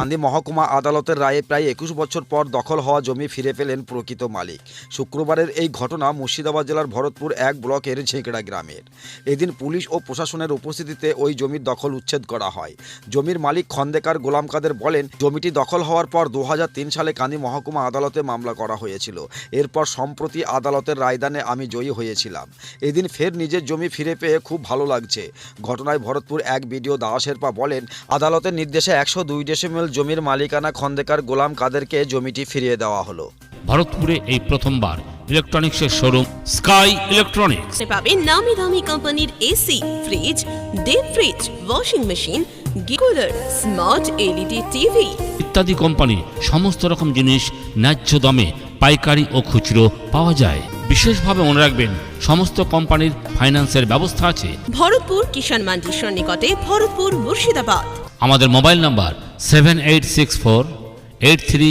কান্দি মহকুমা আদালতের রায়ে প্রায় একুশ বছর পর দখল হওয়া জমি ফিরে পেলেন প্রকৃত মালিক। শুক্রবারের এই ঘটনা মুর্শিদাবাদ জেলার ভরতপুর এক ব্লকের ঝেঁকড়া গ্রামের। এদিন পুলিশ ও প্রশাসনের উপস্থিতিতে ওই জমির দখল উচ্ছেদ করা হয়। জমির মালিক খন্দেকার গোলাম কাদের বলেন, জমিটি দখল হওয়ার পর দু হাজার তিন সালে কান্দি মহকুমা আদালতে মামলা করা হয়েছিল। এরপর সম্প্রতি আদালতের রায়দানে আমি জয়ী হয়েছিলাম। এদিন ফের নিজের জমি ফিরে পেয়ে খুব ভালো লাগছে। ঘটনায় ভরতপুর এক বিডিও দাওয়া শেরপা বলেন, আদালতের নির্দেশে একশো দুই ডেসিমেল জমির মালিকানা খন্দেকার গোলাম কাদেরকে জমিটি ফিরিয়ে দেওয়া হলো। ভারতপুরে এই প্রথমবার ইলেকট্রনিক্সের শোরুম স্কাই ইলেকট্রনিক্স। পাবেন নামি দামি কোম্পানির AC fridge deep fridge washing machine গিকুলার smart LED TV ইত্যাদি কোম্পানি সমস্ত রকম জিনিস ন্যায্য দামে পাইকারি ও খুচরো পাওয়া যায়। বিশেষভাবে মনে রাখবেন সমস্ত কোম্পানির ফাইন্যান্সের ব্যবস্থা আছে। ভরতপুর কিষাণ মান্ডির সন্নিকটে ভরতপুর মুর্শিদাবাদ। আমাদের mobile number seven eight six four eight three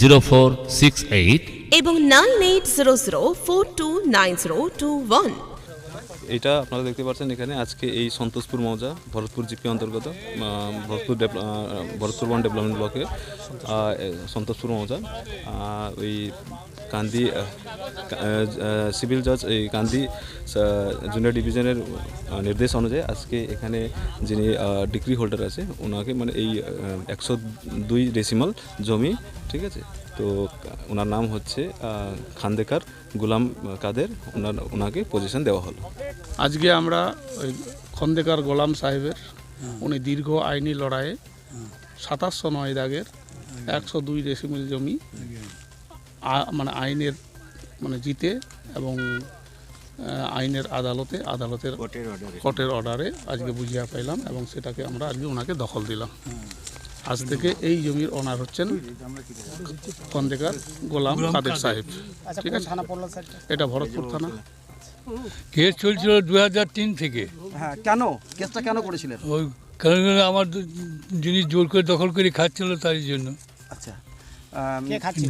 zero four six eight এবং nine eight zero zero four two nine zero two one এটা আপনারা দেখতে পাচ্ছেন এখানে আজকে এই সন্তোষপুর মৌজা, ভরতপুর জিপি অন্তর্গত ভরতপুর ভরতপুর ওয়ান ডেভেলপমেন্ট ব্লকে সন্তোষপুর মৌজা। ওই কান্দি সিভিল জজ, এই কান্দি জুনিয়র ডিভিশনের নির্দেশ অনুযায়ী আজকে এখানে যিনি ডিগ্রি হোল্ডার আছে, ওনাকে মানে এই একশো দুই ডেসিমাল জমি ঠিক আছে? তো ওনার নাম হচ্ছে খান্দেকার গুলাম কাদের? ওনার ওনাকে পজিশন দেওয়া হলো। আজকে আমরা ওই খন্দেকার গোলাম সাহেবের উনি দীর্ঘ আইনি লড়াইয়ে সাতাশশো নয় দাগের একশো দুই ডেসিমিল জমি মানে আইনের মানে জিতে এবং আইনের আদালতে আদালতের কোর্টের অর্ডারে আজকে বুঝিয়া পাইলাম এবং সেটাকে আমরা আজকে ওনাকে দখল দিলাম। আজ থেকে এই জমির ওনার হচ্ছেন খন্দেকার গোলাম কাদের সাহেব। ঠিক আছে? এটা ভরতপুর থানা। কেস চলছিল দু হাজার তিন থেকে। হ্যাঁ কেন? কেসটা কেন করেছিলেন? ওই কারণ আমার জিনিস জোর করে দখল করে খাচ্ছিল তার জন্য। আচ্ছা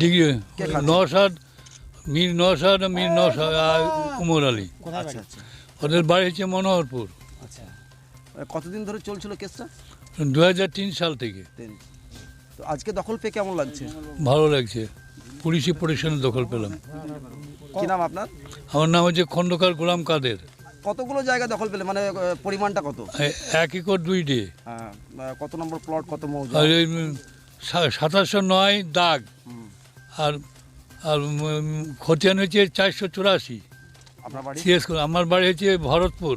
ডিগ্রি কে খাচ্ছে? নসাদ মীর নসাদ মীর নসাদ আর উমর আলী। আচ্ছা আচ্ছা। ওদের বাড়ি হচ্ছে মনোহরপুর। আচ্ছা। কতদিন ধরে চলছিল কেসটা? দু হাজার তিন সাল থেকে। তো আজকে দখল পেয়ে কেমন লাগছে? ভালো লাগছে। পুলিশি প্রোটেকশনে দখল পেলাম। কি নাম আপনার? আমার নাম হচ্ছে খন্দকার গোলাম কাদের। কতগুলো জায়গা দখল পেলে? মানে পরিমাণটা কত? এক একর দুই ডে। হ্যাঁ, কত নম্বর প্লট কত মৌজা? সাতাশশো নয় দাগ। আর আর খতিয়ান হচ্ছে চারশো চুরাশি। আমার বাড়ি হচ্ছে ভরতপুর।